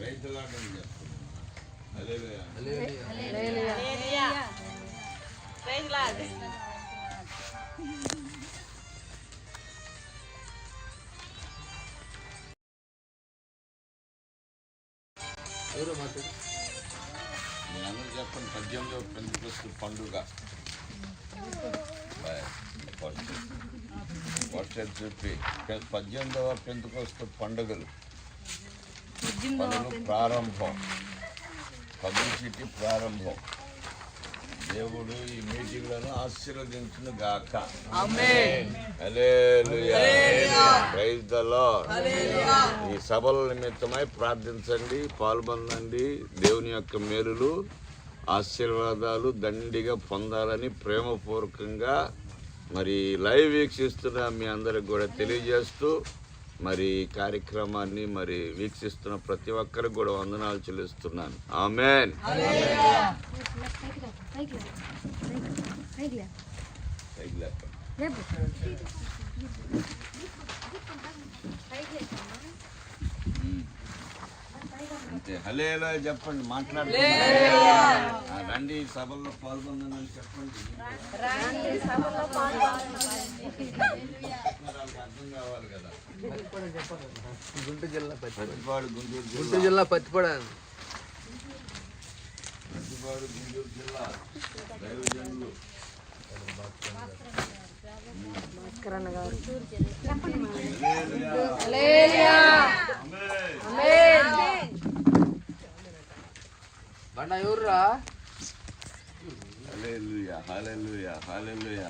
రాదు. రైతులాటని చెప్తున్నా. మీరందరూ చెప్పండి పండుగ బాయ్. చెప్పి పద్దెనిమిదవ పెంతుకొస్తు పండుగలు పనులు ప్రారంభం. పబ్లిసిటీ ప్రారంభం. దేవుడు ఈ మీటింగ్లను ఆశీర్వదించును గాక. ఈ సభల నిమిత్తమై ప్రార్థించండి పాల్గొనండి దేవుని యొక్క మేలులు ఆశీర్వాదాలు దండిగా పొందాలని ప్రేమపూర్వకంగా మరి లైవ్ వీక్షిస్తున్న మీ అందరికి కూడా తెలియజేస్తూ మరి కార్యక్రమాన్ని మరి వీక్షిస్తున్న ప్రతి ఒక్కరికి కూడా వందనాలు చెల్లిస్తున్నాను. ఆమెన్. అంతే. హలేలా చెప్పండి మాట్లాడండి రండి సభల్లో పాల్గొందని చెప్పండి. అర్థం కావాలి కదా. గుంటూరు జిల్లా పత్తి ప్రతిపాడు గుంటూరు గుంటూరు జిల్లా పత్తిపడ ప్రతిపాడు గుంటూరు జిల్లా. దైవజనులు. బండ ఎవర్రా? హల్లెలూయా హల్లెలూయా హల్లెలూయా